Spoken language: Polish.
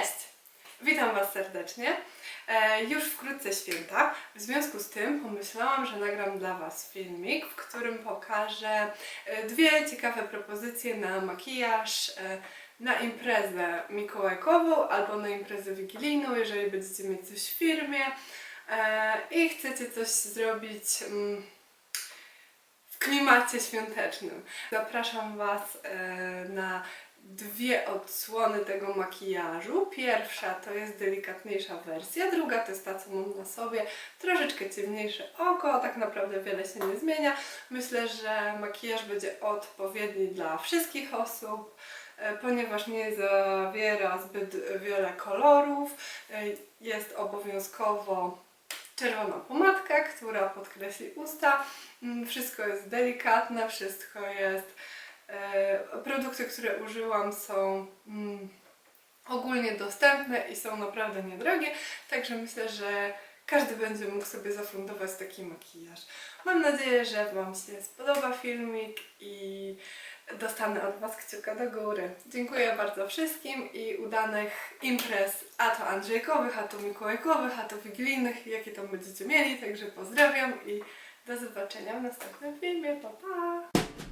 Cześć! Witam Was serdecznie. E, już wkrótce święta. W związku z tym pomyślałam, że nagram dla Was filmik, w którym pokażę e, dwie ciekawe propozycje na makijaż e, na imprezę mikołajkową albo na imprezę wigilijną, jeżeli będziecie mieć coś w firmie e, i chcecie coś zrobić. Mm, w klimacie świątecznym. Zapraszam Was e, na dwie odsłony tego makijażu. Pierwsza to jest delikatniejsza wersja, druga to jest ta, co mam na sobie, troszeczkę ciemniejsze oko, tak naprawdę wiele się nie zmienia. Myślę, że makijaż będzie odpowiedni dla wszystkich osób, e, ponieważ nie zawiera zbyt wiele kolorów. E, Jest obowiązkowo czerwona pomadka, która podkreśli usta. Mm, Wszystko jest delikatne, wszystko jest. E, produkty, które użyłam są mm, ogólnie dostępne i są naprawdę niedrogie, także myślę, że każdy będzie mógł sobie zafundować taki makijaż. Mam nadzieję, że Wam się spodoba filmik i dostanę od Was kciuka do góry. Dziękuję bardzo wszystkim i udanych imprez, a to Andrzejkowych, a to Mikołajkowych, a to wigilijnych, jakie tam będziecie mieli, także pozdrawiam i do zobaczenia w następnym filmie. Pa, pa!